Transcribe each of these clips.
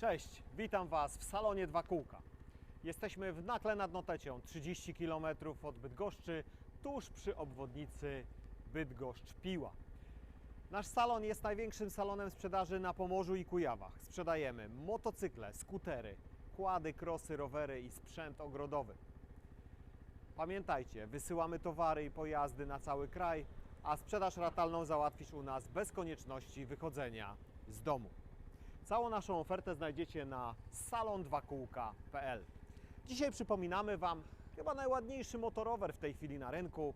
Cześć, witam Was w salonie Dwa Kółka. Jesteśmy w Nakle nad Notecią, 30 km od Bydgoszczy, tuż przy obwodnicy Bydgoszcz-Piła. Nasz salon jest największym salonem sprzedaży na Pomorzu i Kujawach. Sprzedajemy motocykle, skutery, kłady, krosy, rowery i sprzęt ogrodowy. Pamiętajcie, wysyłamy towary i pojazdy na cały kraj, a sprzedaż ratalną załatwisz u nas bez konieczności wychodzenia z domu. Całą naszą ofertę znajdziecie na salon2kółka.pl. Dzisiaj przypominamy Wam chyba najładniejszy motorower w tej chwili na rynku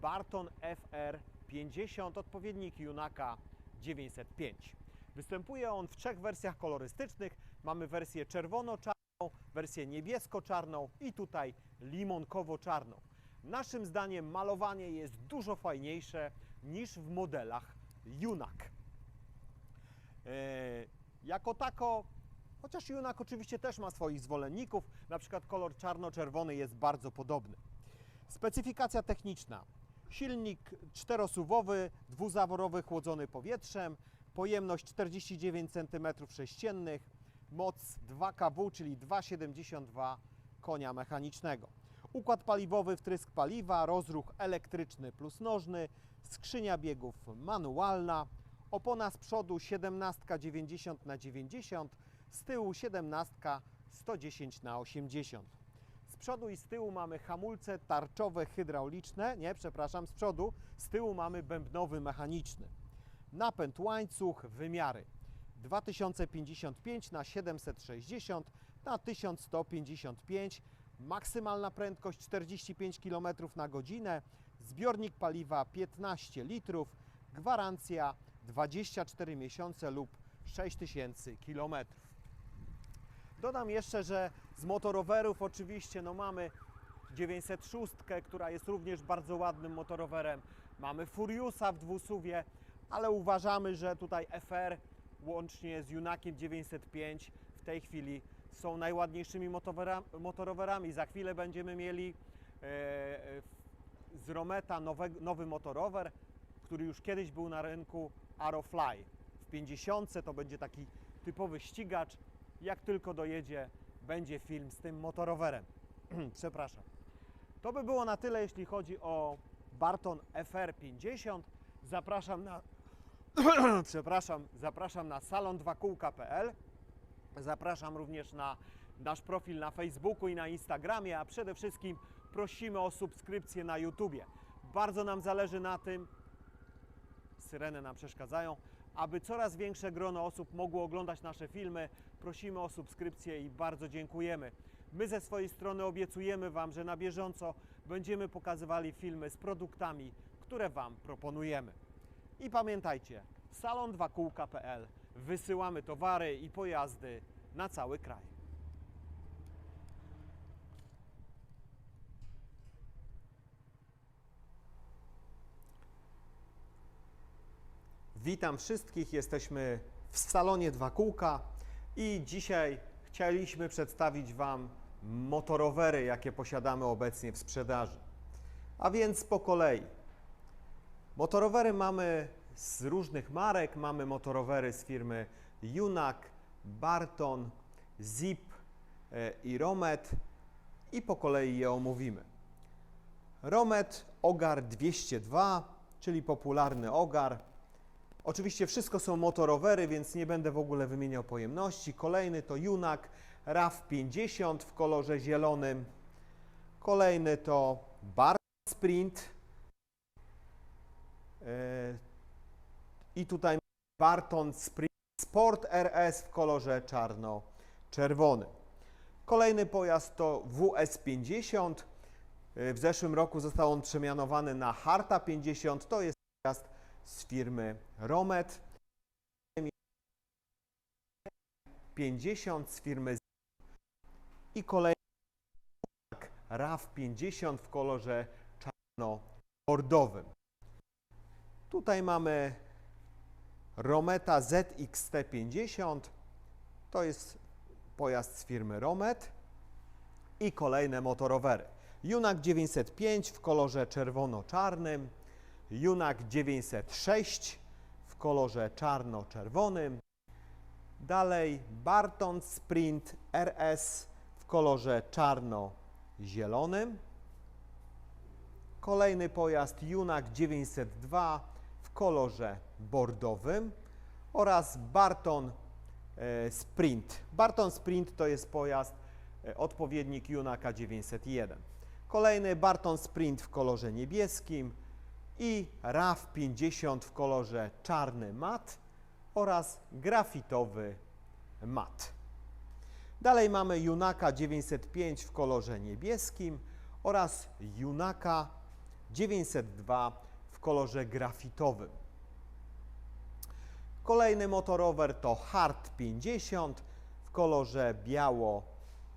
Barton FR 50, odpowiednik Junaka 905. Występuje on w trzech wersjach kolorystycznych. Mamy wersję czerwono-czarną, wersję niebiesko-czarną i tutaj limonkowo-czarną. Naszym zdaniem malowanie jest dużo fajniejsze niż w modelach Junak. Jako tako, chociaż Junak oczywiście też ma swoich zwolenników, na przykład kolor czarno-czerwony jest bardzo podobny. Specyfikacja techniczna. Silnik czterosuwowy, dwuzaworowy, chłodzony powietrzem, pojemność 49 cm3, moc 2 kW, czyli 2,72 konia mechanicznego. Układ paliwowy, wtrysk paliwa, rozruch elektryczny plus nożny, skrzynia biegów manualna, opona z przodu 17 90 na 90, z tyłu 17 110 na 80. Z przodu i z tyłu mamy hamulce tarczowe hydrauliczne, nie, przepraszam, z przodu, z tyłu mamy bębnowy mechaniczny. Napęd łańcuch, wymiary. 2055 na 760 na 1155, maksymalna prędkość 45 km na godzinę, zbiornik paliwa 15 litrów, gwarancja 24 miesiące lub 6000 km. Dodam jeszcze, że z motorowerów oczywiście no mamy 906, która jest również bardzo ładnym motorowerem. Mamy Furiusa w dwusuwie, ale uważamy, że tutaj FR łącznie z Junakiem 905 w tej chwili są najładniejszymi motorowerami. Za chwilę będziemy mieli e, e, z Rometa nowy motorower, który już kiedyś był na rynku Aerofly. W 50 to będzie taki typowy ścigacz. Jak tylko dojedzie, będzie film z tym motorowerem. Przepraszam. To by było na tyle, jeśli chodzi o Barton FR50. Zapraszam na przepraszam, zapraszam na salon2kółka.pl. Zapraszam również na nasz profil na Facebooku i na Instagramie, a przede wszystkim prosimy o subskrypcję na YouTubie. Bardzo nam zależy na tym, syreny nam przeszkadzają, aby coraz większe grono osób mogło oglądać nasze filmy. Prosimy o subskrypcję i bardzo dziękujemy. My ze swojej strony obiecujemy Wam, że na bieżąco będziemy pokazywali filmy z produktami, które Wam proponujemy. I pamiętajcie, salon2kółka.pl wysyłamy towary i pojazdy na cały kraj. Witam wszystkich, jesteśmy w salonie Dwa Kółka i dzisiaj chcieliśmy przedstawić Wam motorowery, jakie posiadamy obecnie w sprzedaży. A więc po kolei. Motorowery mamy z różnych marek. Mamy motorowery z firmy Junak, Barton, Zip e, i Romet i po kolei je omówimy. Romet Ogar 202, czyli popularny Ogar. Oczywiście wszystko są motorowery, więc nie będę w ogóle wymieniał pojemności. Kolejny to Junak RAV 50 w kolorze zielonym. Kolejny to Barton Sprint. E, I tutaj Barton Sprint Sport RS w kolorze czarno-czerwonym. Kolejny pojazd to WS50. E, W zeszłym roku został on przemianowany na Harta 50. To jest pojazd z firmy Romet. 50 z firmy Z- i kolejny RAV 50 w kolorze czarno-bordowym. Tutaj mamy Rometa ZXT50. To jest pojazd z firmy Romet i kolejne motorowery. Junak 905 w kolorze czerwono-czarnym, Junak 906 w kolorze czarno-czerwonym, Dalej Barton Sprint RS w kolorze czarno-zielonym. Kolejny pojazd Junak 902 w kolorze bordowym oraz Barton e, Sprint. Barton Sprint to jest pojazd e, odpowiednik Junaka 901. Kolejny Barton Sprint w kolorze niebieskim i RAV 50 w kolorze czarny mat oraz grafitowy mat. Dalej mamy Junaka 905 w kolorze niebieskim oraz Junaka 902 w kolorze grafitowym. Kolejny motorower to Hard 50 w kolorze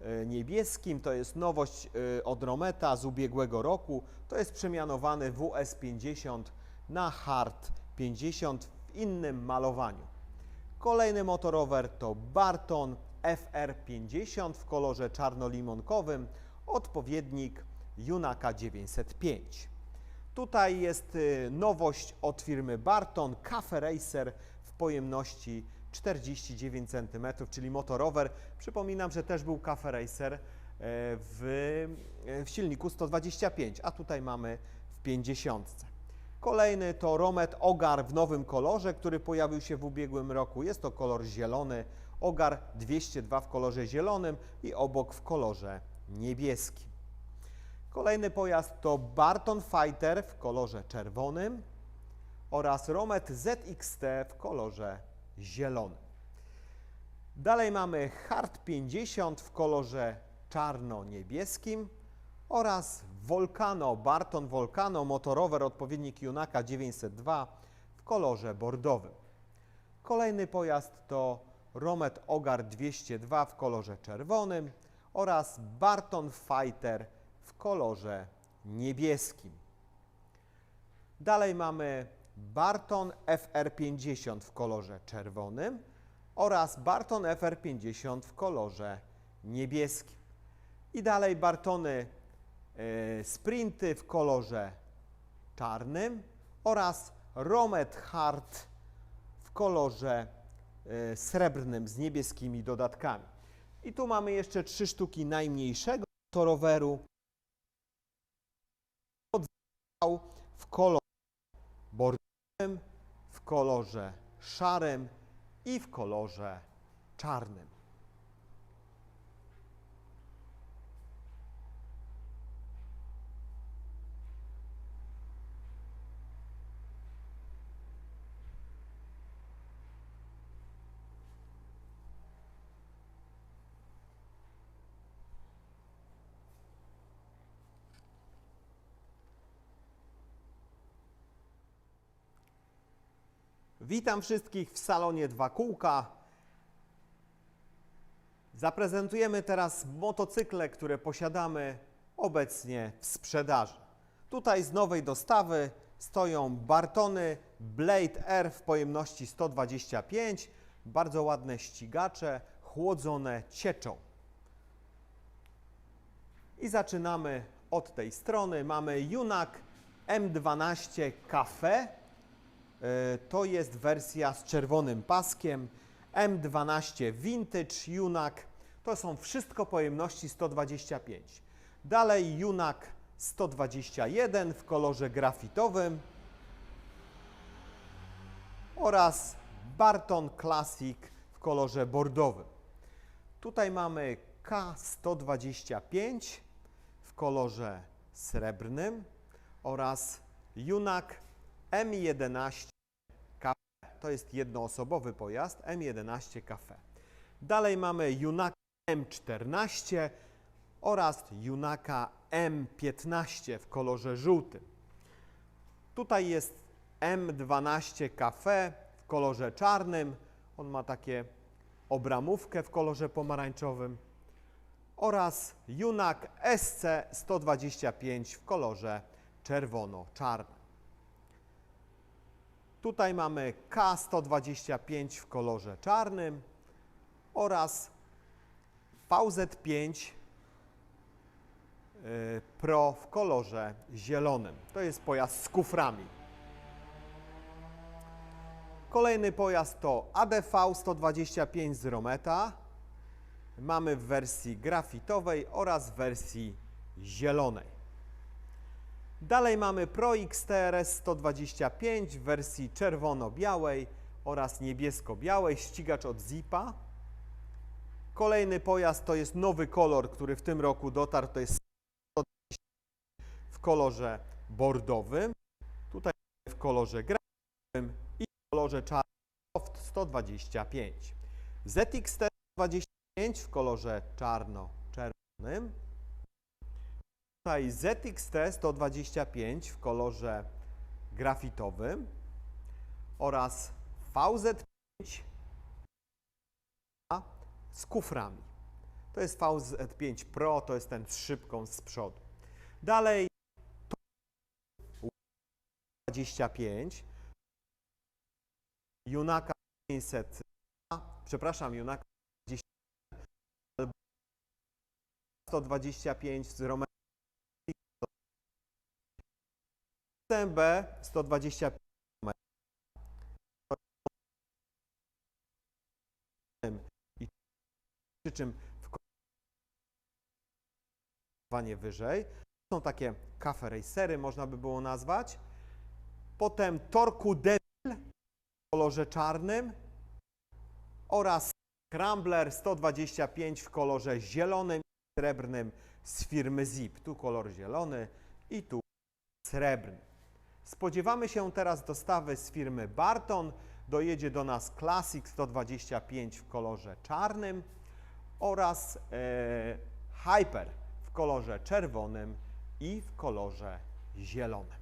biało-niebieskim. To jest nowość y, od Rometa z ubiegłego roku. To jest przemianowany WS50 na Hard 50 w innym malowaniu. Kolejny motorower to Barton FR50 w kolorze czarno-limonkowym, odpowiednik Junaka 905. Tutaj jest y, nowość od firmy Barton Cafe Racer w pojemności 49 cm, czyli motorower. Przypominam, że też był Cafe Racer e, w, e, w silniku 125, a tutaj mamy w 50. Kolejny to Romet Ogar w nowym kolorze, który pojawił się w ubiegłym roku. Jest to kolor zielony. Ogar 202 w kolorze zielonym i obok w kolorze niebieskim. Kolejny pojazd to Barton Fighter w kolorze czerwonym oraz Romet ZXT w kolorze zielonym. Dalej mamy Hard 50 w kolorze czarno-niebieskim oraz Volcano, Barton Volcano, motorower odpowiednik Junaka 902 w kolorze bordowym. Kolejny pojazd to Romet Ogar 202 w kolorze czerwonym oraz Barton Fighter w kolorze niebieskim. Dalej mamy Barton FR50 w kolorze czerwonym oraz Barton FR50 w kolorze niebieskim. I dalej Bartony e, Sprinty w kolorze czarnym oraz Romet Hard w kolorze e, srebrnym z niebieskimi dodatkami. I tu mamy jeszcze trzy sztuki najmniejszego toroweru w kolorze bordowym, w kolorze szarym i w kolorze czarnym. Witam wszystkich w salonie Dwa Kółka. Zaprezentujemy teraz motocykle, które posiadamy obecnie w sprzedaży. Tutaj z nowej dostawy stoją Bartony Blade R w pojemności 125, bardzo ładne ścigacze, chłodzone cieczą. I zaczynamy od tej strony. Mamy Junak M12 Cafe. E, To jest wersja z czerwonym paskiem. M12 Vintage Junak. To są wszystko pojemności 125. Dalej Junak 121 w kolorze grafitowym oraz Barton Classic w kolorze bordowym. Tutaj mamy K125 w kolorze srebrnym oraz Junak M11 Cafe. To jest jednoosobowy pojazd M11 Cafe. Dalej mamy Junaka M14 oraz Junaka M15 w kolorze żółtym. Tutaj jest M12 Cafe w kolorze czarnym. On ma takie obramówkę w kolorze pomarańczowym oraz Junak SC 125 w kolorze czerwono-czarnym. Tutaj mamy K125 w kolorze czarnym oraz VZ5 y, Pro w kolorze zielonym. To jest pojazd z kuframi. Kolejny pojazd to ADV 125 z Rometa. Mamy w wersji grafitowej oraz w wersji zielonej. Dalej mamy Pro X TRS 125 w wersji czerwono-białej oraz niebiesko-białej, ścigacz od Zipa. Kolejny pojazd to jest nowy kolor, który w tym roku dotarł, to jest 120 w kolorze bordowym, tutaj w kolorze grafitowym i w kolorze czarnym Soft 125. ZX 125 w kolorze czarno-czerwonym. Tutaj ZXT 125 w kolorze grafitowym oraz VZ5 z kuframi. To jest VZ5 Pro, to jest ten z szybką z przodu. Dalej to 25 Junaka 500 przepraszam, Junaka 20 albo 125 z Romeo TMB 125 i przy czym w wyżej są takie cafe racery, można by było nazwać. Potem Torku Devil w kolorze czarnym oraz Scrambler 125 w kolorze zielonym i srebrnym z firmy Zip. Tu kolor zielony i tu srebrny. Spodziewamy się teraz dostawy z firmy Barton. Dojedzie do nas Classic 125 w kolorze czarnym oraz e, Hyper w kolorze czerwonym i w kolorze zielonym.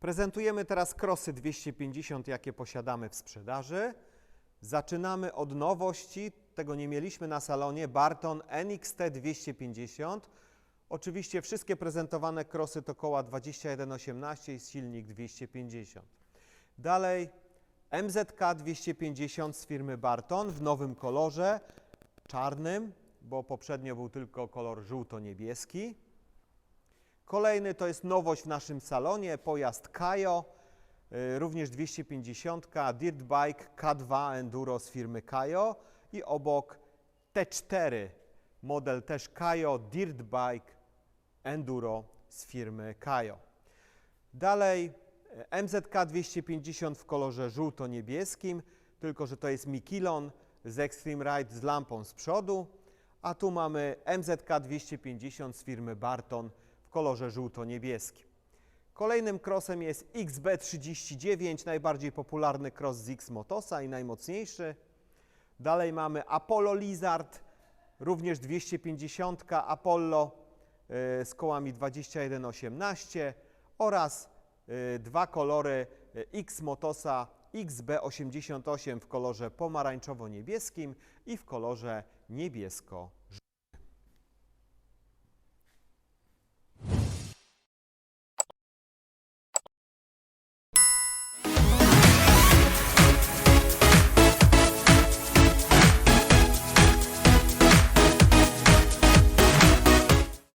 Prezentujemy teraz krosy 250, jakie posiadamy w sprzedaży. Zaczynamy od nowości, tego nie mieliśmy na salonie, Barton NXT 250. Oczywiście wszystkie prezentowane krosy to koła 2118 i silnik 250. Dalej MZK 250 z firmy Barton w nowym kolorze, czarnym, bo poprzednio był tylko kolor żółto-niebieski. Kolejny to jest nowość w naszym salonie, pojazd Kajo, y, również 250, Dirt Bike K2 Enduro z firmy Kajo i obok T4, model też Kajo, Dirt Bike Enduro z firmy Kajo. Dalej y, MZK 250 w kolorze żółto-niebieskim, tylko że to jest Mikilon z Extreme Ride z lampą z przodu, a tu mamy MZK 250 z firmy Barton kolorze żółto-niebieskim. Kolejnym crossem jest XB39, najbardziej popularny cross z X-Motosa i najmocniejszy. Dalej mamy Apollo Lizard, również 250 Apollo y, z kołami 2118 oraz y, dwa kolory y, X-Motosa XB88 w kolorze pomarańczowo-niebieskim i w kolorze niebiesko